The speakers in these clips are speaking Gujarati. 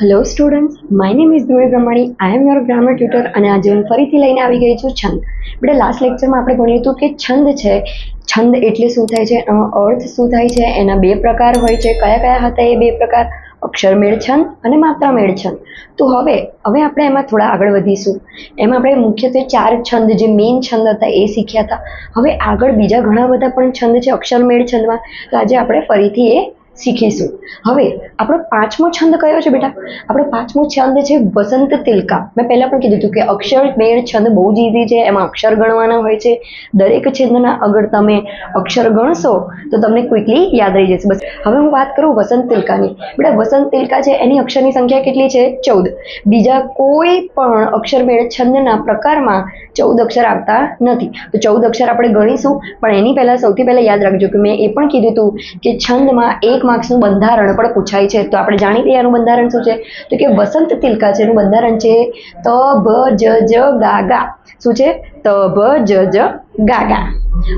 Hello students my name is Dhruvi Brahmani I am your grammar tutor અને આજે હું ફરીથી લઈને આવી ગઈ છું છંદ. બેટા લાસ્ટ લેક્ચરમાં આપણે ભણ્યું હતું કે છંદ છે. છંદ એટલે શું થાય છે? અર્થ શું થાય છે? એના બે પ્રકાર હોય છે. કયા કયા હતા એ બે પ્રકાર? અક્ષરમેળ છંદ અને માત્રામેળ છંદ. તો હવે હવે આપણે એમાં થોડા આગળ વધીશું. એમાં આપણે મુખ્યત્વે ચાર છંદ, જે મેઇન છંદ હતા, એ શીખ્યા હતા. હવે આગળ બીજા ઘણા બધા પણ છંદ છે અક્ષરમેળ છંદમાં. તો આજે આપણે ફરીથી એ શીખીશું. હવે, આપણો પાંચમો છંદ કયો છે બેટા? આપણો પાંચમો છંદ છે વસંત તિલકા. મેં પહેલાં પણ કીધું હતું કે અક્ષર, મેળ, છંદ બહુ જ ઇઝી છે. એમાં અક્ષર ગણવાના હોય છે. દરેક છંદના અગર તમે અક્ષર ગણશો, તો તમને ક્વિકલી યાદ રહી જશે. બસ, હવે હું વાત કરું વસંત તિલકાની. બેટા, વસંત તિલકા છે, એની અક્ષરની સંખ્યા કેટલી છે? ચૌદ. બીજા કોઈ પણ અક્ષર, મેળ, છંદના પ્રકારમાં ચૌદ અક્ષર આવતા નથી. તો ચૌદ અક્ષર આપણે ગણીશું, પણ એની પહેલાં, સૌથી પહેલાં યાદ રાખજો કે મેં એ પણ કીધું હતું કે છંદમાં એક માર્ક્સનું બંધારણ પણ પૂછાય છે. તો આપણે જાણી લઈએ એનું બંધારણ શું છે? તો કે વસંત તિલકા છે, એનું બંધારણ છે ત ભ જ જ ગા ગા શું છે? ત ભ જ જ ગા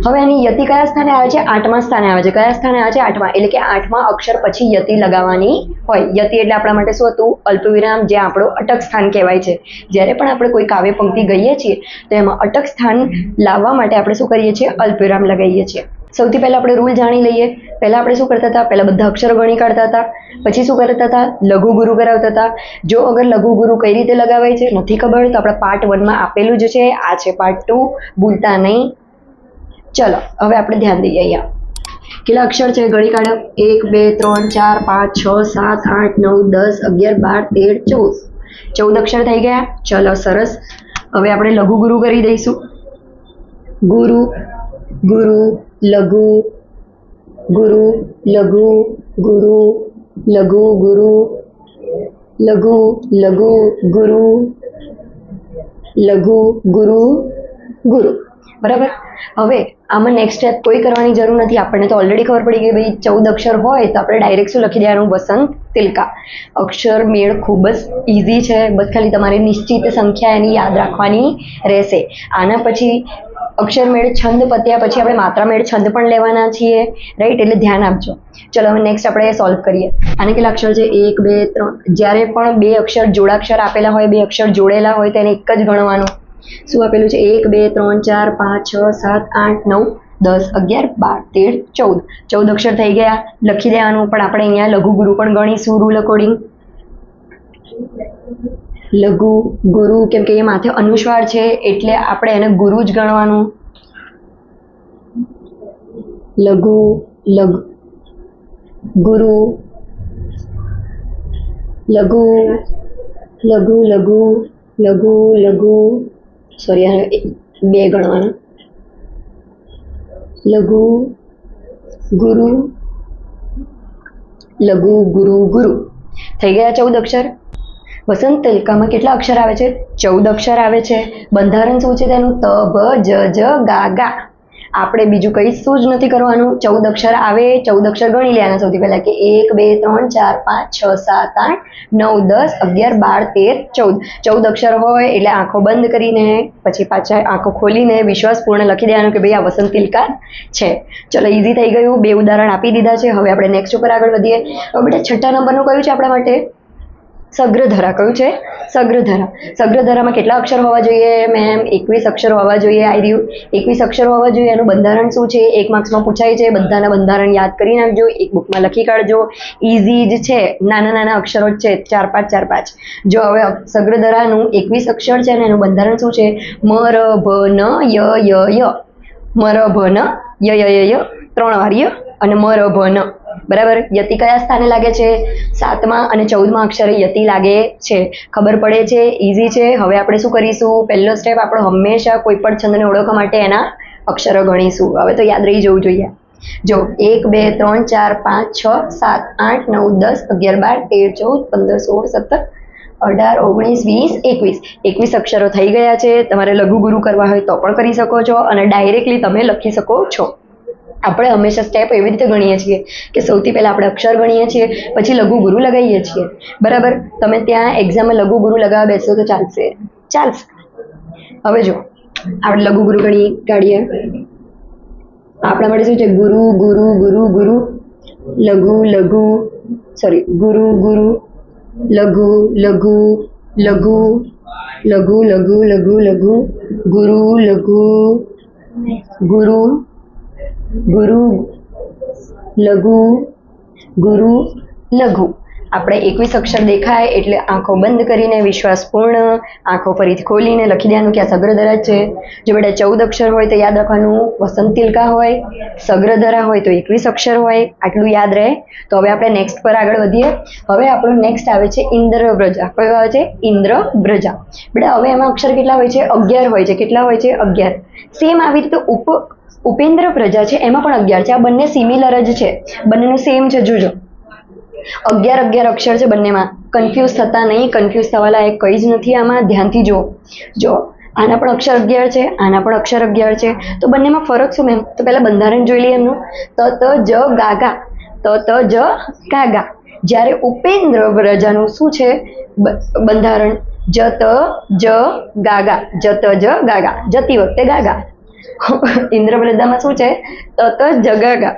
હવે એની યતિ કયા સ્થાને આવે છે? આઠમા સ્થાને આવે છે. કયા સ્થાને આવે છે? આઠમા. એટલે કે આઠમા અક્ષર પછી યતિ લગાવવાની હોય. યતિ એટલે આપણા માટે શું હતું? અલ્પવિરામ, જે આપણું અટક સ્થાન કહેવાય છે. જ્યારે પણ આપણે કોઈ કાવ્ય પંક્તિ ગઈએ છીએ, તો એમાં અટક સ્થાન લાવવા માટે આપણે શું કરીએ છીએ? અલ્પવિરામ લગાવીએ છીએ. સૌથી પહેલાં આપણે રૂલ જાણી લઈએ. પહેલાં આપણે શું કરતા હતા? પહેલાં બધા અક્ષર ગણી કાઢતા હતા. પછી શું કરતા હતા? લઘુ ગુરુ કરાવતા હતા. જો અગર લઘુ ગુરુ કઈ રીતે લગાવાય છે? નથી ખબર, તો આપણે પાર્ટ વનમાં આપેલું જ છે. આ છે પાર્ટ ટુ ભૂલતા નહીં. ચલો, હવે આપણે ધ્યાન દઈએ અહીંયા. કેટલા અક્ષર છે? ગણી કાઢો. એક, બે, ત્રણ, ચાર, પાંચ, છ, સાત, આઠ, નવ, દસ, અગિયાર, બાર, તેર, ચૌદ. ચૌદ અક્ષર થઈ ગયા. ચલો, સરસ. હવે આપણે લઘુ ગુરુ કરી દઈશું. ગુરુ ગુરુ લઘુ, ગુરુ લઘુ ગુરુ લઘુ ગુરુ, લઘુ લઘુ, ગુરુ લઘુ, ગુરુ ગુરુ. બરાબર? હવે આમાં નેક્સ્ટ સ્ટેપ કોઈ કરવાની જરૂર નથી. આપણને તો ઓલરેડી ખબર પડી ગઈ ભાઈ ચૌદ અક્ષર હોય તો આપણે ડાયરેક્ટ શું લખી દેવાનું? વસંત, તિલકા. અક્ષર, મેળ ખૂબ જ ઇઝી છે. બસ ખાલી તમારે નિશ્ચિત સંખ્યા એની યાદ રાખવાની રહેશે. આના પછી અક્ષર મેળ છંદ પત્યા પછી આપણે માત્રા મેળ છંદ પણ લેવાના છીએ રાઈટ એટલે ધ્યાન આપજો. ચલો, હવે નેક્સ્ટ આપણે સોલ્વ કરીએ. આને કેટલા અક્ષર છે? એક, બે, ત્રણ. જ્યારે પણ બે અક્ષર જોડાક્ષર આપેલા હોય, બે અક્ષર જોડેલા હોય તેને એક જ ગણવાનું. શું આપેલું છે? એક, બે, ત્રણ, ચાર, પાંચ, છ, સાત, આઠ, નવ, દસ, અગિયાર, બાર, તેર, ચૌદ. ચૌદ અક્ષર થઈ ગયા. લખી દેવાનું, પણ આપણે અહીંયા લઘુગુરુ પણ ગણીશું રૂલ અકોર્ડિંગ લઘુ, ગુરુ કેમ કે એ માથે અનુસ્વાર છે એટલે આપણે એને ગુરુ જ ગણવાનું. લઘુ લઘુ, ગુરુ, લઘુ લઘુ લઘુ લઘુ લઘુ સોરી બે ગણવાના. લઘુ, ગુરુ લઘુ, ગુરુ ગુરુ. થઈ ગયા ચૌદ અક્ષર? વસંત તિલકામાં કેટલા અક્ષર આવે છે? ચૌદ અક્ષર આવે છે. બંધારણ શું છે તેનું? ત, ભ, જ જ, ગા ગા. આપણે બીજું કંઈ જ નથી કરવાનું. ચૌદ અક્ષર આવે. ચૌદ અક્ષર ગણી લેવાના સૌથી પહેલા કે એક, બે, ત્રણ, ચાર, પાંચ, છ, સાત, આઠ, નવ, દસ, અગિયાર, બાર, તેર, ચૌદ. ચૌદ અક્ષર હોય એટલે આંખો બંધ કરીને, પછી પાછા આંખો ખોલીને વિશ્વાસપૂર્ણ લખી દેવાનું કે ભાઈ આ વસંત તિલકા છે. ચલો ઇઝી થઈ ગયું. બે ઉદાહરણ આપી દીધા છે. હવે આપણે નેક્સ્ટ ઉપર આગળ વધીએ. હવે બેટા, છઠ્ઠા નંબરનું કયું છે આપણા માટે? સગ્રધરા કયું છે? સગ્રધરા. સગ્રધરામાં કેટલા અક્ષર હોવા જોઈએ? મેમ એકવીસ અક્ષર હોવા જોઈએ. આઈ રહ્યું. એકવીસ અક્ષર હોવા જોઈએ. એનું બંધારણ શું છે? એક માર્ક્સમાં પૂછાય છે. બધાના બંધારણ યાદ કરી નાખજો. એક બુકમાં લખી કાઢજો. ઇઝી જ છે. નાના નાના અક્ષરો જ છે. ચાર પાંચ ચાર પાંચ. જો હવે સગ્રધરાનું એકવીસ અક્ષર છે ને એનું બંધારણ શું છે? મર ભ ન ય ય ય મર ભ ન ય ય ય ત્રણ વાર અને મર ભ ન બરાબર? યતિ કયા સ્થાને લાગે છે? સાતમા અને ચૌદમા અક્ષરે યતિ લાગે છે. ખબર પડે છે ઇઝી છે. હવે આપણે શું કરીશું? પહેલો સ્ટેપ આપણે હંમેશા કોઈ પણ છંદને ઓળખવા માટે એના અક્ષરો ગણીશું. હવે તો યાદ રહી જવું જોઈએ. જો, એક, બે, ત્રણ, ચાર, પાંચ, છ, સાત, આઠ, નવ, દસ, અગિયાર, બાર, તેર, ચૌદ, પંદર, સોળ, સત્તર, અઢાર, ઓગણીસ, વીસ, એકવીસ. એકવીસ અક્ષરો થઈ ગયા છે. તમારે લઘુગુરુ કરવા હોય તો પણ કરી શકો છો અને ડાયરેક્ટલી તમે લખી શકો છો. આપણે હંમેશા સ્ટેપ એવી રીતે ગણીએ છીએ કે સૌથી પહેલાં આપણે અક્ષર ગણીએ છીએ, પછી લઘુ ગુરુ લગાવીએ છીએ. બરાબર? તમે ત્યાં એક્ઝામમાં લઘુ ગુરુ લગાવવા બેસો તો ચાલશે. ચાલશે. હવે જો, આપણે લઘુ ગુરુ ગણી કાઢીએ. આપણા માટે શું છે? ગુરુ ગુરુ ગુરુ ગુરુ, લઘુ લઘુ સોરી ગુરુ ગુરુ, લઘુ લઘુ લઘુ લઘુ લઘુ લઘુ લઘુ, ગુરુ લઘુ, ગુરુ ગુરુ લઘુ ગુરુ લઘુ. આપણે એકવીસ અક્ષર દેખાય એટલે આંખો બંધ કરીને વિશ્વાસપૂર્ણ, આંખો ફરીથી ખોલીને લખી દેવાનું કે આ સગ્રધરા છે. જો બેટા ચૌદ અક્ષર હોય તો યાદ રાખવાનું, વસંત તિલકા હોય સગ્રધરા હોય તો એકવીસ અક્ષર હોય, આટલું યાદ રહે. તો હવે આપણે નેક્સ્ટ પર આગળ વધીએ. હવે આપણું નેક્સ્ટ આવે છે ઇન્દ્રવ્રજા. કયો આવે છે? ઇન્દ્રવ્રજા. બેટા હવે એમાં અક્ષર કેટલા હોય છે? અગિયાર હોય છે. કેટલા હોય છે? અગિયાર. સેમ આવી રીતે ઉપ ઉપેન્દ્ર પ્રજા છે, એમાં પણ અગિયાર છે. આ બંને સિમિલર જ છે. બંનેનું સેમ છે, જોજો. અગિયાર અગિયાર અક્ષર છે બંનેમાં. કન્ફ્યુઝ થતા નહીં કન્ફ્યુઝ થવા લાયક કંઈ જ નથી આમાં. ધ્યાનથી જુઓ. જો, આના પણ અક્ષર અગિયાર છે, આના પણ અક્ષર અગિયાર છે. તો બંનેમાં ફરક શું મેમ? તો પહેલાં બંધારણ જોઈ લઈએ એમનું. ત ત, જ ગા ગા ત ત, જ ગા ગા જ્યારે ઉપેન્દ્ર પ્રજાનું શું છે? બંધારણ. જ, ત, જ, ગાગા. ગા જ, ત, જ ગા ગા જતી વખતે ગા ગા ઇન્દ્રવ્રજામાં શું છે? તત ત જ ગા ગા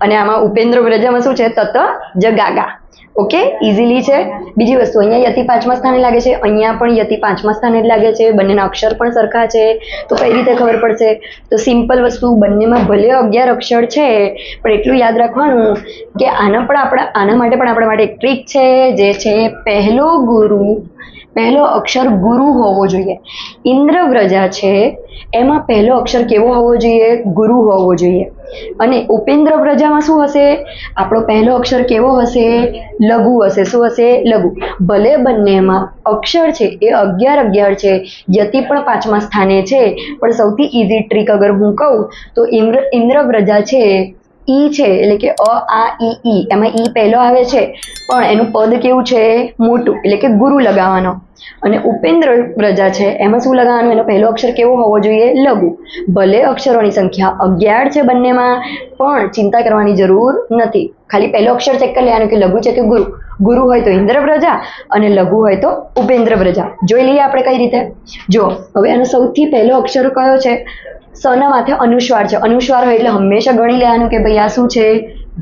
અને આમાં ઉપેન્દ્ર પ્રજામાં શું છે? તત જ ગાગા ઓકે? ઇઝીલી છે. બીજી વસ્તુ, અહીંયા યતિ પાંચમા સ્થાને લાગે છે. અહીંયા પણ યતિ પાંચમા સ્થાને જ લાગે છે. બંનેના અક્ષર પણ સરખા છે. તો કઈ રીતે ખબર પડશે? તો સિમ્પલ વસ્તુ, બંનેમાં ભલે અગિયાર અક્ષર છે, પણ એટલું યાદ રાખવાનું કે આના પણ આપણા, આના માટે પણ આપણા માટે એક ટ્રીક છે, જે છે પહેલો ગુરુ, પહેલો અક્ષર ગુરુ હોવો જોઈએ. ઇન્દ્રવ્રજા છે, એમાં પહેલો અક્ષર કેવો હોવો જોઈએ? ગુરુ હોવો જોઈએ. અને ઉપેન્દ્ર પ્રજામાં શું હશે? આપણો પહેલો અક્ષર કેવો હશે? લઘુ હશે. શું હશે? લઘુ. ભલે બંનેમાં અક્ષર છે, એ અગિયાર અગિયાર છે, યતિ પણ પાંચમા સ્થાને છે, પણ સૌથી ઇઝી ટ્રીક અગર હું કહું, તો ઇન્દ્ર ઇન્દ્રવ્રજા છે ઈ છે, એટલે કે અ, આ, ઈ ઈ. એમાં ઈ પહેલો આવે છે, પણ એનું પદ કેવું છે? મોટું, એટલે કે ગુરુ લગાવવાનો. અને ઉપેન્દ્ર પ્રજા છે, એમાં શું લગાવવાનું? એનો પહેલો અક્ષર કેવો હોવો જોઈએ? લઘુ. ભલે અક્ષરોની સંખ્યા અગિયાર છે બંનેમાં, પણ ચિંતા કરવાની જરૂર નથી. ખાલી પહેલો અક્ષર ચેક કરી લેવાનું કે લઘુ છે કે ગુરુ? ગુરુ હોય તો ઇન્દ્ર પ્રજા અને લઘુ હોય તો ઉપેન્દ્ર પ્રજા. જોઈ લઈએ આપણે કઈ રીતે. જો, હવે એનો સૌથી પહેલો અક્ષર કયો છે? સના માથે અનુસ્વાર છે. અનુસ્વાર હોય એટલે હંમેશા ગણી લેવાનું કે ભાઈ આ શું છે?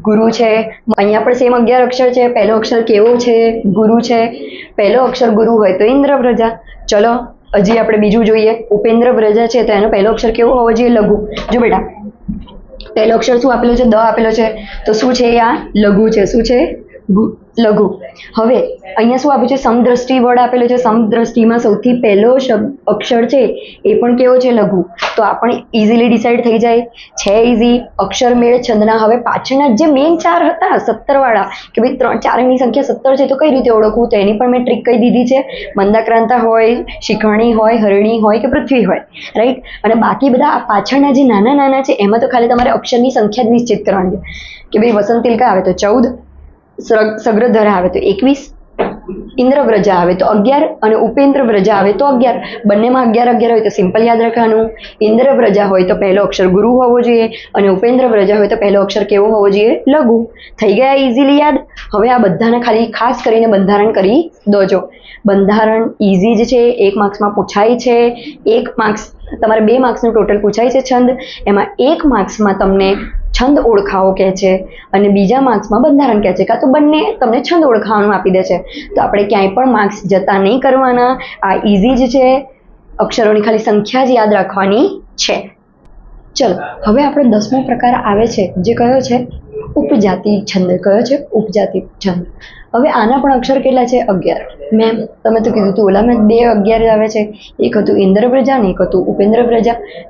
ગુરુ છે. અહીંયા પણ સેમ અગિયાર અક્ષર છે. પહેલો અક્ષર કેવો છે? ગુરુ છે. પહેલો અક્ષર ગુરુ હોય તો ઇન્દ્ર પ્રજા. ચલો, હજી આપણે બીજું જોઈએ. ઉપેન્દ્ર પ્રજા છે તો એનો પહેલો અક્ષર કેવો હોવો જોઈએ? લઘુ. જો બેટા, પહેલો અક્ષર શું આપેલો છે? દ આપેલો છે. તો શું છે આ લઘુ છે. શું છે? લઘુ. હવે, અહીંયા શું આપ્યું છે? સમદ્રષ્ટિ વર્ડ આપેલો છે. સમદ્રષ્ટિમાં સૌથી પહેલો શબ્દ અક્ષર છે, એ પણ કેવો છે? લઘુ. તો આ પણ ઇઝીલી ડિસાઈડ થઈ જાય. છે ઇઝી અક્ષર મેળ, છંદના. હવે પાછળના જે મેઇન ચાર હતા, સત્તરવાળા, કે ભાઈ ત્રણ, ચારની સંખ્યા સત્તર છે, તો કઈ રીતે ઓળખવું? તો એની પણ મેં ટ્રીક કહી દીધી છે. મંદાક્રાંતા હોય, શિખરણી હોય, હરણી હોય કે પૃથ્વી હોય. રાઈટ અને બાકી બધા પાછળના જે નાના નાના છે, એમાં તો ખાલી તમારે અક્ષરની સંખ્યા જ નિશ્ચિત કરવાની છે. કે ભાઈ વસંત તિલકા આવે તો ચૌદ સગ્રધરા આવે તો એકવીસ, ઇન્દ્રવ્રજા આવે તો અગિયાર અને ઉપેન્દ્ર વ્રજા આવે તો અગિયાર. બંનેમાં અગિયાર અગિયાર હોય તો સિમ્પલ યાદ રાખવાનું. ઇન્દ્રવ્રજા હોય તો પહેલો અક્ષર ગુરુ હોવો જોઈએ અને ઉપેન્દ્ર વ્રજા હોય તો પહેલો અક્ષર કેવો હોવો જોઈએ? લઘુ. થઈ ગયા ઇઝીલી યાદ? હવે આ બધાને ખાલી ખાસ કરીને બંધારણ કરી દોજો. બંધારણ ઇઝી જ છે, એક માર્ક્સમાં પૂછાય છે, એક માર્ક્સ તમારે બે માર્ક્સનું ટોટલ પૂછાય છે છંદ. એમાં એક માર્ક્સમાં તમને છંદ ઓળખાવો કહે છે અને બીજા માર્ક્સમાં બંધારણ કહે છે. કાં તો બંને તમને છંદ ઓળખાવાનું આપી દે છે. તો આપણે ક્યાંય પણ માર્ક્સ જતા નહીં કરવાના. આ ઇઝી જ છે. અક્ષરોની ખાલી સંખ્યા જ યાદ રાખવાની છે. ચલો, હવે આપણે દસમો પ્રકાર આવે છે, જે કયો છે? ઉપજાતિ છંદ. કયો છે? ઉપજાતિ છંદ. હવે આના પણ અક્ષર કેટલા છે? અગિયાર. મેમ, તમે તો કીધું હતું ઓલામાં બે અગિયાર આવે છે. એક હતું ઇન્દ્ર પ્રજા ને એક હતું ઉપેન્દ્ર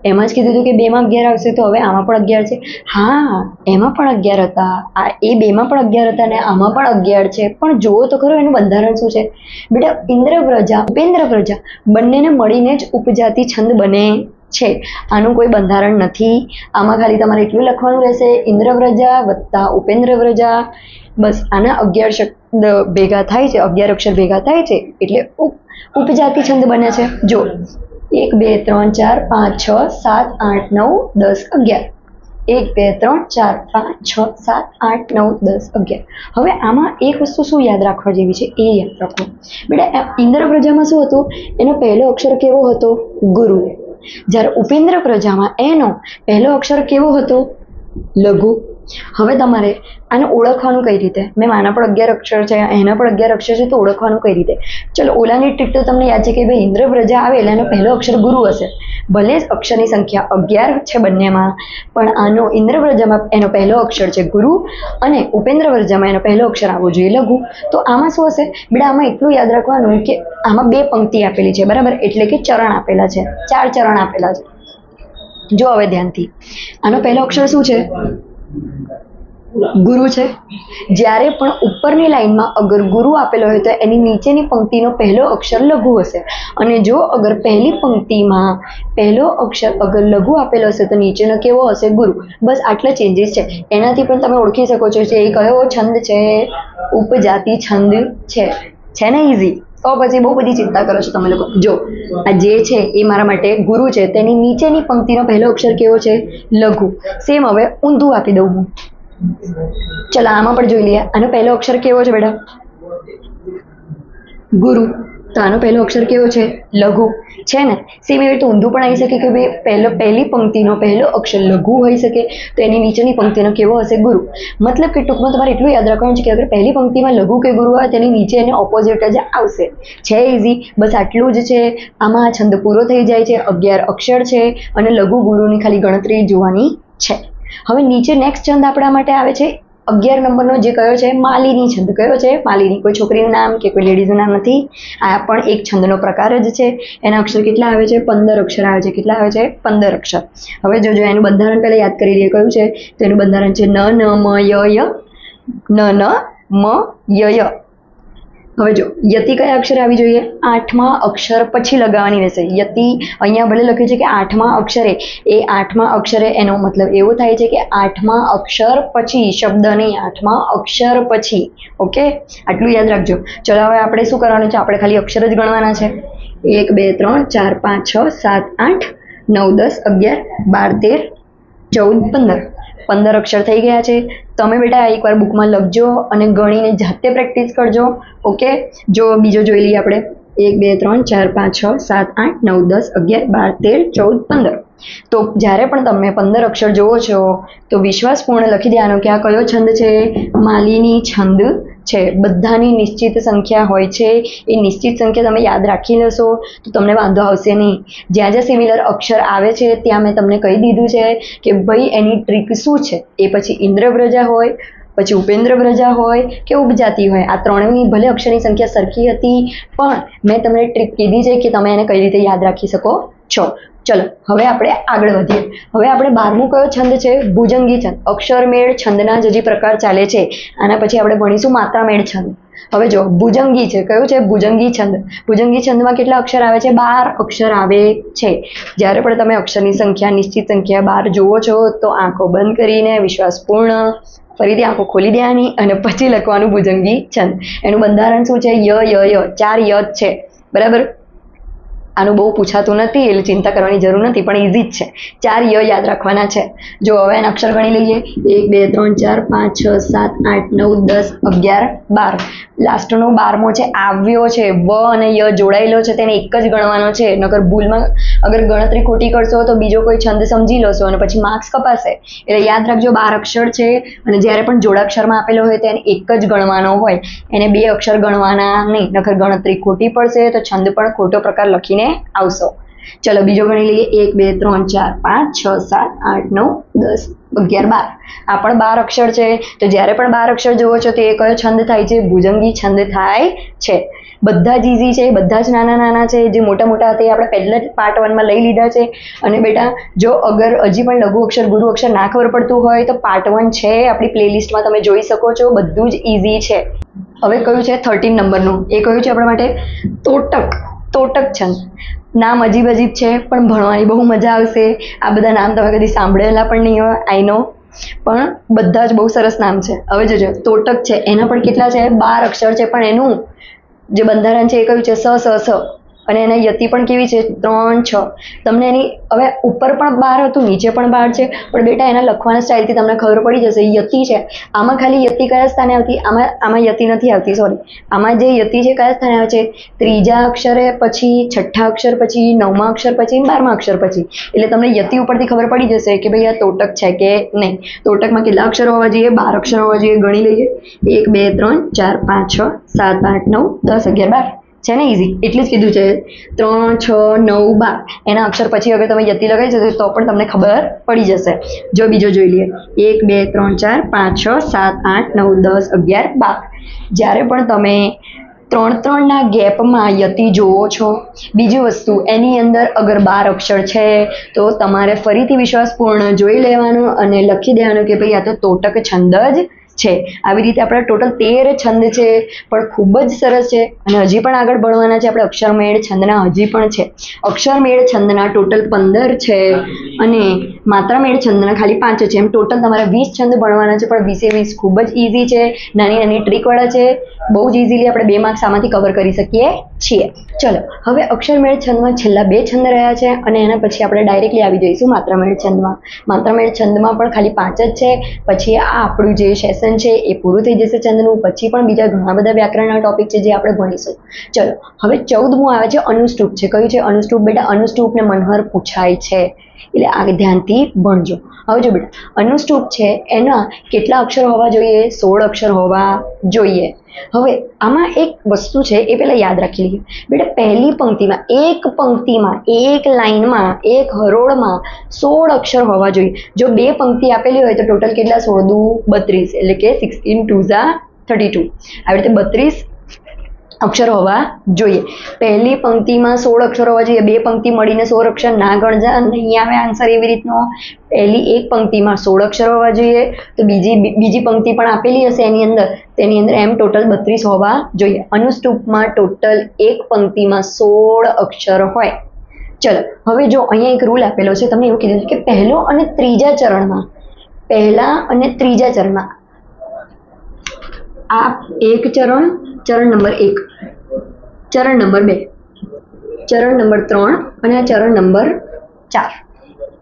એમાં જ કીધું હતું કે બેમાં અગિયાર આવશે, તો હવે આમાં પણ અગિયાર છે. હા, એમાં પણ અગિયાર હતા. આ એ બેમાં પણ અગિયાર હતા ને આમાં પણ અગિયાર છે. પણ જુઓ તો ખરો, એનું બંધારણ શું છે? બેટા ઇન્દ્ર પ્રજા ઉપેન્દ્ર પ્રજા બંનેને મળીને જ ઉપજાતિ છંદ બને. છે. આનું કોઈ બંધારણ નથી. આમાં ખાલી તમારે એટલું લખવાનું રહેશે, ઇન્દ્રવ્રજા વત્તા ઉપેન્દ્રવ્રજા. બસ, આના અગિયાર શબ્દ ભેગા થાય છે, અગિયાર અક્ષર ભેગા થાય છે, એટલે ઉપ, ઉપજાતિ છંદ બને છે. જો, એક, બે, ત્રણ, ચાર, પાંચ, છ, સાત, આઠ, નવ, દસ, અગિયાર. એક, બે, ત્રણ, ચાર, પાંચ, છ, સાત, આઠ, નવ, દસ, અગિયાર. હવે આમાં એક વસ્તુ શું યાદ રાખવા જેવી છે? એ યાદ રાખો. બેટા ઇન્દ્રપ્રજામાં શું હતું? એનો પહેલો અક્ષર કેવો હતો? ગુરુ. જ્યારે ઉપેન્દ્ર પ્રજામાં એનો પહેલો અક્ષર કેવો હતો? લઘુ હવે તમારે આને ઓળખવાનું કઈ રીતે? મેં આના પણ અગિયાર અક્ષર છે, એના પણ અગિયાર અક્ષર છે તો ઓળખવાનું કઈ રીતે? ચલો, ઓલાની ટ્રીક તો તમને યાદ છે કે ભાઈ ઇન્દ્ર પ્રજા આવે એટલે એનો પહેલો અક્ષર ગુરુ હશે. ભલે જ અક્ષરની સંખ્યા અગિયાર છે બંનેમાં, પણ આનો ઇન્દ્ર પ્રજામાં એનો પહેલો અક્ષર છે ગુરુ અને ઉપેન્દ્ર વ્રજામાં એનો પહેલો અક્ષર આવવો જોઈએ લઘુ. તો આમાં શું હશે? બેટા, આમાં એટલું યાદ રાખવાનું કે આમાં બે પંક્તિ આપેલી છે, બરાબર? એટલે કે ચરણ આપેલા છે, ચાર ચરણ આપેલા છે. જો હવે ધ્યાનથી. આનો પહેલો અક્ષર શું છે? ગુરુ છે? જ્યારે પણ ઉપરની લાઈનમાં અગર ગુરુ આપેલો હોય તો એની નીચેની પંક્તિનો પહેલો અક્ષર લઘુ હશે. અને જો અગર પહેલી પંક્તિમાં પહેલો અક્ષર અગર લઘુ આપેલો હશે તો નીચેનો કેવો હશે? ગુરુ. બસ આટલા ચેન્જીસ છે. એનાથી પણ તમે ઓળખી શકો છો કે એ કયો છંદ છે? ઉપજાતિ છંદ છે. છે ને ઇઝી તો પછી બહુ બધી ચિંતા કરો છો તમે લોકો. જો, આ જે છે એ મારા માટે ગુરુ છે, તેની નીચેની પંક્તિનો પહેલો અક્ષર કેવો છે? લઘુ. સેમ હવે ઊંધું આપી દઉં હું. ચલો, આમાં પણ જોઈ લઈએ. આનો પહેલો અક્ષર કેવો છે, બેટા? ગુરુ. તો આનો પહેલો અક્ષર કેવો છે? લઘુ. છે ને? સેમ એવી રીતે ઊંધું પણ આવી શકે કે ભાઈ પહેલો, પહેલી પંક્તિનો પહેલો અક્ષર લઘુ હોઈ શકે, તો એની નીચેની પંક્તિનો કેવો હશે? ગુરુ. મતલબ કે ટૂંકમાં તમારે એટલું યાદ રાખવાનું છે કે અગર પહેલી પંક્તિમાં લઘુ કે ગુરુ હોય તેની નીચે એને ઓપોઝિટ જ આવશે. છે ઇઝી બસ આટલું જ છે. આમાં છંદ પૂરો થઈ જાય છે. અગિયાર અક્ષર છે અને લઘુ ગુરુની ખાલી ગણતરી જોવાની છે. હવે નીચે નેક્સ્ટ છંદ આપણા માટે આવે છે. અગિયાર નંબરનો જે કયો છે? માલિની છંદ કયો છે? માલિની કોઈ છોકરીનું નામ કે કોઈ લેડીઝનું નામ નથી? આ પણ એક છંદનો પ્રકાર જ છે. એના અક્ષર કેટલા આવે છે? પંદર અક્ષર આવે છે. કેટલા આવે છે? પંદર અક્ષર. હવે જોજો, એનું બંધારણ પહેલાં યાદ કરી લઈએ કયું છે? તો એનું બંધારણ છે ન ન, મ ય. ન ન, મ, ય ય. હવે જો, યતિ કયા અક્ષરે આવી જોઈએ? આઠમા અક્ષર પછી લગાવવાની રહેશે. યતિ અહીંયા ભલે લખ્યું છે કે આઠમા અક્ષરે. એ આઠમા અક્ષરે એનો મતલબ એવો થાય છે કે આઠમા અક્ષર પછી, શબ્દ નહીં, આઠમા અક્ષર પછી. ઓકે? આટલું યાદ રાખજો. ચલો, હવે આપણે શું કરવાનું છે? આપણે ખાલી અક્ષર જ ગણવાના છે. એક, બે, ત્રણ, ચાર, પાંચ, છ, સાત, આઠ, નવ, દસ, અગિયાર, બાર, તેર, ચૌદ, પંદર. પંદર અક્ષર થઈ ગયા છે. તમે બેટા એકવાર બુકમાં લખજો અને ગણીને જાતે પ્રેક્ટિસ કરજો. ઓકે જો બીજો જોઈ લઈએ આપણે. એક, બે, ત્રણ, ચાર, પાંચ, છ, સાત, આઠ, નવ, દસ, અગિયાર, બાર, તેર, ચૌદ, પંદર. તો જ્યારે પણ તમે પંદર અક્ષર જોવો છો, તો વિશ્વાસપૂર્ણ લખી દેવાનો કે આ કયો છંદ છે? માલિની છંદ. છે. બધાની નિશ્ચિત સંખ્યા હોય છે. એ નિશ્ચિત સંખ્યા તમે યાદ રાખી લેશો તો તમને વાંધો આવશે નહીં. જ્યાં જ્યાં સિમિલર અક્ષર આવે છે, ત્યાં મેં તમને કહી દીધું છે કે ભાઈ એની ટ્રીક શું છે? એ પછી ઇન્દ્રવ્રજા હોય, પછી ઉપેન્દ્ર પ્રજા હોય કે ઉપજાતિ હોય. આ ત્રણેયની ભલે અક્ષરની સંખ્યા સરખી હતી, પણ મેં તમને ટ્રીક કીધી છે કે તમે એને કઈ રીતે યાદ રાખી શકો છો. ચલો, હવે આપણે આગળ વધીએ. હવે આપણે બારમું કયો છંદ છે? ભુજંગી છંદ. અક્ષરમેળ છંદના જ હજી પ્રકાર ચાલે છે. આના પછી આપણે ભણીશું માત્રામેળ છંદ. હવે જો, ભુજંગી છે. કયું છે? ભુજંગી છંદ. ભુજંગી છંદમાં કેટલા અક્ષર આવે છે? બાર અક્ષર આવે છે. જ્યારે પણ તમે અક્ષરની સંખ્યા, નિશ્ચિત સંખ્યા બાર જુઓ છો, તો આંખો બંધ કરીને વિશ્વાસપૂર્ણ, ફરીથી આંખો ખોલી દેવાની અને પછી લખવાનું ભુજંગી છંદ. એનું બંધારણ શું છે? ય ય ય. ચાર ય છે. બરાબર? આનું બહુ પૂછાતું નથી, એટલે ચિંતા કરવાની જરૂર નથી, પણ ઇઝી જ છે. ચાર ય યાદ રાખવાના છે. જો હવે એના અક્ષર ગણી લઈએ. એક, બે, ત્રણ, ચાર, પાંચ, છ, સાત, આઠ, નવ, દસ, અગિયાર, બાર. લાસ્ટનો બારમો છે, આવ્યો છે, વ અને ય જોડાયેલો છે, તેને એક જ ગણવાનો છે. નકર ભૂલમાં અગર ગણતરી ખોટી કરશો તો બીજો કોઈ છંદ સમજી લોશો અને પછી માર્ક્સ કપાશે. એટલે યાદ રાખજો, બાર અક્ષર છે અને જ્યારે પણ જોડાક્ષરમાં આપેલો હોય તેને એક જ ગણવાનો હોય. એને બે અક્ષર ગણવાના નહીં. નકર ગણતરી ખોટી પડશે તો છંદ પણ ખોટો પ્રકાર લખીને આવશો. ચલો, બીજો ગણી લઈએ. એક, બે, ત્રણ, ચાર, પાંચ, છ, સાત, આઠ, નવ, દસ, અગિયાર, બાર. આ પણ બાર અક્ષર છે. તો જ્યારે પણ બાર અક્ષર જુઓ છો, તો એ કયો છંદ થાય છે? ભુજંગી છંદ થાય છે. બધા જ ઇઝી છે. બધા જ નાના નાના છે. જે મોટા મોટા હતા, એ આપણે પહેલા જ પાર્ટ વનમાં લઈ લીધા છે. અને બેટા, જો અગર હજી પણ લઘુ અક્ષર, ગુરુ અક્ષર ના ખબર પડતું હોય, તો પાર્ટ વન છે. આપણી પ્લેલિસ્ટમાં તમે જોઈ શકો છો. બધું જ ઇઝી છે. હવે કયું છે? થર્ટીન નંબરનું એ કયું છે આપણા માટે? તોટક. તોટક છંદ નામ અજીબ અજીબ છે, પણ ભણવાની બહુ મજા આવશે. આ બધા નામ તમે કદી સાંભળેલા પણ નહીં હોય આઈ નો પણ બધા જ બહુ સરસ નામ છે. હવે જોજો, તોટક છે, એના પણ કેટલા છે? બાર અક્ષર છે, પણ એનું જે બંધારણ છે એ કયું છે? સ સ સ. અને એના યતિ પણ કેવી છે? ત્રણ, છ. તમને એની, હવે ઉપર પણ બાર હતું, નીચે પણ બાર છે. પણ બેટા, એના લખવાના સ્ટાઇલથી તમને ખબર પડી જશે, યતિ છે. આમાં ખાલી યતિ કયા સ્થાને આવતી? આમાં આમાં યતિ નથી આવતી સોરી આમાં જે યતિ છે, કયા સ્થાને આવે છે? ત્રીજા અક્ષરે પછી, છઠ્ઠા અક્ષર પછી, નવમા અક્ષર પછી, બારમા અક્ષર પછી. એટલે તમને યતિ ઉપરથી ખબર પડી જશે કે ભાઈ આ તોટક છે કે નહીં. તોટકમાં કેટલા અક્ષરો હોવા જોઈએ? બાર અક્ષરો હોવા જોઈએ, ગણી લઈએ. એક, બે, ત્રણ, ચાર, પાંચ, છ, સાત, આઠ, નવ, દસ, અગિયાર, બાર. છે ને ઇઝી એટલું જ કીધું છે. ત્રણ, છ, નવ, બાર. એના અક્ષર પછી અગર તમે યતિ લગાવી જશો તો પણ તમને ખબર પડી જશે. જો બીજો જોઈ લઈએ. એક, બે, ત્રણ, ચાર, પાંચ, છ, સાત, આઠ, નવ, દસ, અગિયાર, બાર. જ્યારે પણ તમે ત્રણ, ત્રણના ગેપમાં યતિ જોવો છો, બીજી વસ્તુ, એની અંદર અગર બાર અક્ષર છે, તો તમારે ફરીથી વિશ્વાસપૂર્ણ જોઈ લેવાનું અને લખી દેવાનું કે ભાઈ આ તો તોટક છંદ જ છે. આવી રીતે આપણા ટોટલ તેર છંદ છે, પણ ખૂબ જ સરસ છે. અને હજી પણ આગળ ભણવાના છે. આપણે અક્ષરમેળ છંદના હજી પણ છે. અક્ષરમેળ છંદના ટોટલ પંદર છે અને માત્રામેળ છંદના ખાલી પાંચ છે. એમ ટોટલ તમારે વીસ છંદ ભણવાના છે, પણ વીસે વીસ ખૂબ જ ઇઝી છે. નાની નાની ટ્રીકવાળા છે. બહુ જ ઇઝીલી આપણે બે માર્ક્સ આમાંથી કવર કરી શકીએ. છીએ. ચલો, હવે અક્ષરમેળ છંદમાં છેલ્લા બે છંદ રહ્યા છે અને એના પછી આપણે ડાયરેક્ટલી આવી જઈશું માત્રામેળ છંદમાં. માત્રામેળ છંદમાં પણ ખાલી પાંચ જ છે, પછી આ આપણું જે સેશન છે એ પૂરું થઈ જશે છંદનું, પછી પણ બીજા ઘણા બધા વ્યાકરણના ટોપિક છે જે આપણે ભણીશું. ચલો, હવે ચૌદમું આવે છે અનુષ્ટુપ છે. કયું છે અનુષ્ટુપ? બેટા, અનુષ્ટુપને મનહર પૂછાય છે. એટલે આ ધ્યાનથી ભણજો. હવે જો બેટા, અનુષ્ટુપ છે એના કેટલા અક્ષર હોવા જોઈએ? સોળ અક્ષર હોવા જોઈએ. હવે આમાં એક વસ્તુ છે એ પહેલાં યાદ રાખી લઈએ. બેટા, પહેલી પંક્તિમાં, એક પંક્તિમાં, એક લાઈનમાં એક હરોળમાં સોળ અક્ષર હોવા જોઈએ. જો બે પંક્તિ આપેલી હોય તો ટોટલ કેટલા? સોળ દુ, બત્રીસ. એટલે કે સિક્સટીન ટુ ઝા થર્ટી ટુ આવી રીતે બત્રીસ અક્ષર હોવા જોઈએ. પહેલી પંક્તિમાં સોળ અક્ષર હોવા જોઈએ. બે પંક્તિ મળીને સોળ અક્ષર ના ગણજા નહીં આવે આન્સર એવી રીતનો. પહેલી એક પંક્તિમાં સોળ અક્ષર હોવા જોઈએ. તો બીજી બીજી પંક્તિ પણ આપેલી હશે એની અંદર. તેની અંદર એમ ટોટલ બત્રીસ હોવા જોઈએ. અનુષ્ટુપમાં ટોટલ એક પંક્તિમાં સોળ અક્ષર હોય. ચલો, હવે જો અહીંયા એક રૂલ આપેલો છે, તમને એવું કીધું કે પહેલો અને ત્રીજા ચરણમાં, પહેલા અને ત્રીજા ચરણમાં આ એક ચરણ ચરણ નંબર એક. ચરણ નંબર બે. ચરણ નંબર ત્રણ અને આ ચરણ નંબર ચાર.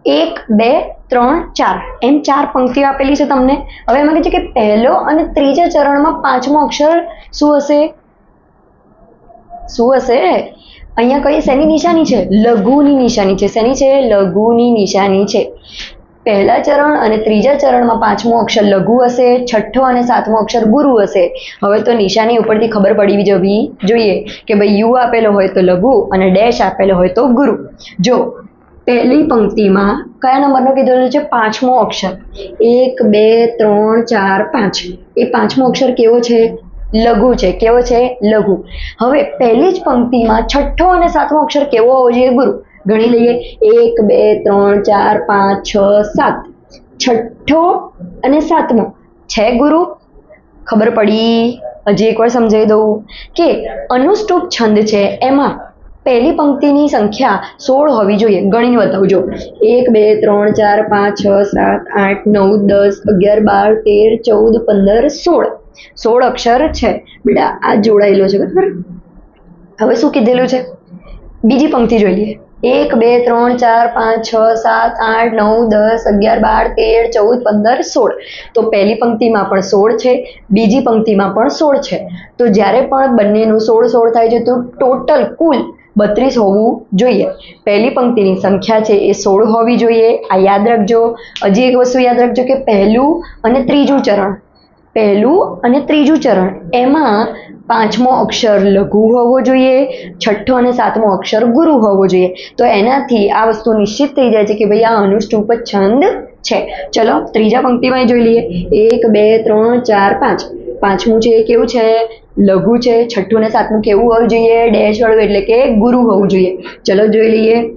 એક, બે, ત્રણ, ચાર. એમ ચાર પંક્તિઓ આપેલી છે તમને. હવે એમાં કહે છે કે પહેલો અને ત્રીજા ચરણમાં પાંચમો અક્ષર શું હશે? શું હશે? અહીંયા કઈ શેની નિશાની છે? લઘુની નિશાની છે. શેની છે? લઘુની નિશાની છે. પહેલા ચરણ અને ત્રીજા ચરણમાં પાંચમો અક્ષર લઘુ હશે, છઠ્ઠો અને સાતમો અક્ષર ગુરુ હશે. હવે તો નિશાની ઉપરથી ખબર પડી જવી જોઈએ કે ભાઈ યુ આપેલો હોય તો લઘુ અને ડેશ આપેલો હોય તો ગુરુ. જો, પહેલી પંક્તિમાં કયા નંબરનો કીધેલો છે? પાંચમો અક્ષર. એક, બે, ત્રણ, ચાર, પાંચ. એ પાંચમો અક્ષર કેવો છે? લઘુ છે. કેવો છે? લઘુ. હવે પહેલી જ પંક્તિમાં છઠ્ઠો અને સાતમો અક્ષર કેવો હોવો જોઈએ? ગુરુ. ગણી લઈએ. એક, બે, ત્રણ, ચાર, પાંચ, છ, સાત. છઠ્ઠો અને સાતમો. છે ગુરુ? ખબર પડી? હજી એકવાર સમજાવી દઉં. કે અનુષ્ટુપ છંદ છે. એમાં પહેલી પંક્તિની સંખ્યા સોળ હોવી જોઈએ. ગણીને બતાવજો. એક, બે, ત્રણ, ચાર, પાંચ, છ, સાત, આઠ, નવ, દસ, અગિયાર, બાર, તેર, ચૌદ, પંદર, સોળ. સોળ અક્ષર છે. બેટા, આ જોડાયેલો છે, બરાબર? હવે શું કીધેલું છે? બીજી પંક્તિ જોઈ લઈએ. એક, બે, ત્રણ, ચાર, પાંચ, છ, સાત, આઠ, નવ, દસ, અગિયાર, બાર, તેર, ચૌદ, પંદર, સોળ. તો પહેલી પંક્તિમાં પણ સોળ છે, બીજી પંક્તિમાં પણ સોળ છે. તો જ્યારે પણ બંનેનું સોળ સોળ થાય છે, તો ટોટલ કુલ બત્રીસ હોવું જોઈએ. પહેલી પંક્તિની સંખ્યા છે, એ સોળ હોવી જોઈએ. આ યાદ રાખજો. હજી એક વસ્તુ યાદ રાખજો કે પહેલું અને ત્રીજું ચરણ પહેલું અને ત્રીજું ચરણ. એમાં પાંચમો અક્ષર લઘુ હોવો જોઈએ, છઠ્ઠો અને સાતમો અક્ષર ગુરુ હોવો જોઈએ. તો એનાથી આ વસ્તુ નિશ્ચિત થઈ જાય છે કે ભાઈ આ અનુષ્ટુપ છંદ છે. ચલો, ત્રીજા પંક્તિમાં જોઈ લઈએ. એક, બે, ત્રણ, ચાર, પાંચ. પાંચમું છે એ કેવું છે? લઘુ છે. છઠ્ઠું અને સાતમું કેવું હોવું જોઈએ? ડેશ વાળું એટલે કે ગુરુ હોવું જોઈએ. ચલો જોઈ લઈએ.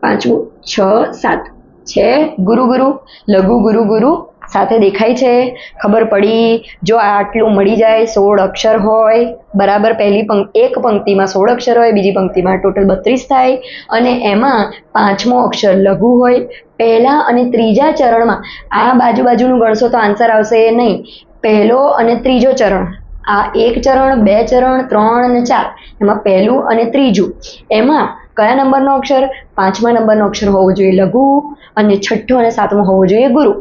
પાંચમું, છ, સાત. છે ગુરુ ગુરુ. લઘુ ગુરુ ગુરુ. સાથે દેખાય છે. ખબર પડી, જો આ આટલું મળી જાય, સોળ અક્ષર હોય, બરાબર, પહેલી પંક એક પંક્તિમાં સોળ અક્ષર હોય, બીજી પંક્તિમાં ટોટલ બત્રીસ થાય, અને એમાં પાંચમો અક્ષર લઘુ હોય, પહેલાં અને ત્રીજા ચરણમાં, આ બાજુ બાજુનું ગણશો તો આન્સર આવશે નહીં. પહેલો અને ત્રીજો ચરણ, આ એક ચરણ, બે ચરણ, ત્રણ અને ચાર, એમાં પહેલું અને ત્રીજું. એમાં કયા નંબરનો અક્ષર? પાંચમા નંબરનો અક્ષર હોવો જોઈએ લઘુ, અને છઠ્ઠો અને સાતમો હોવો જોઈએ ગુરુ.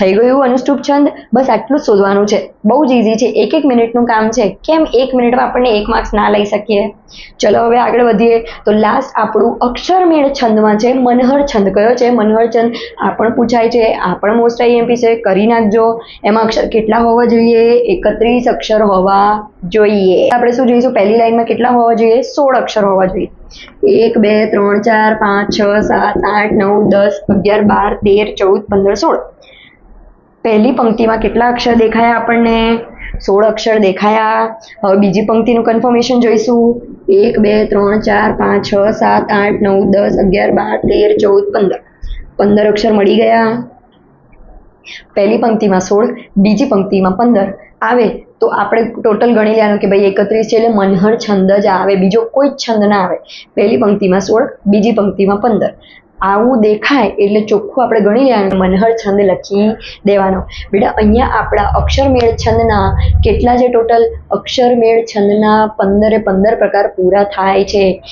થઈ ગયું અનુષ્ટુપ છંદ બસ આટલું જ શોધવાનું છે. બહુ જ ઇઝી છે. એક એક મિનિટનું કામ છે. કેમ એક મિનિટમાં આપણને એક માર્ક્સ ના લઈ શકીએ? ચલો, હવે આગળ વધીએ. તો લાસ્ટ આપણું અક્ષરમેળ છંદમાં છે. મનહર છંદ કયો છે? મનહર છંદ આ પણ પૂછાય છે. આ પણ મોસ્ટ આઈએમપી છે. કરી નાખજો. એમાં અક્ષર કેટલા હોવા જોઈએ? એકત્રીસ અક્ષર હોવા જોઈએ. આપણે શું જોઈશું? પહેલી લાઈનમાં કેટલા હોવા જોઈએ? સોળ અક્ષર હોવા જોઈએ. એક, બે, ત્રણ, ચાર, પાંચ, છ, સાત, આઠ, નવ, દસ, અગિયાર, બાર, તેર, ચૌદ, પંદર, સોળ. પહેલી પંક્તિમાં કેટલા અક્ષર દેખાયા આપણને? સોળ અક્ષર દેખાયા. હવે બીજી પંક્તિનું કન્ફર્મેશન જોઈશું. એક, બે, ત્રણ, ચાર, પાંચ, છ, સાત, આઠ, નવ, દસ, અગિયાર, બાર, તેર, ચૌદ, પંદર. પંદર અક્ષર મળી ગયા. પહેલી પંક્તિમાં સોળ, બીજી પંક્તિમાં પંદર. આવે તો આપણે ટોટલ ગણી લેવાનું કે ભાઈ એકત્રીસ છે એટલે મનહર છંદ જ આવે, બીજો કોઈ જ છંદ ના આવે. પહેલી પંક્તિમાં સોળ, બીજી પંક્તિમાં પંદર. આવું દેખાય એટલે ચોખ્ખું આપણે ગણી લેવાનું મનહર છંદ લખી દેવાનો. બેટા, અહીંયા આપણા અક્ષરમેળ છંદના કેટલા છે ટોટલ અક્ષરમેળ છંદના પંદરે પંદર પ્રકાર પૂરા થાય છે.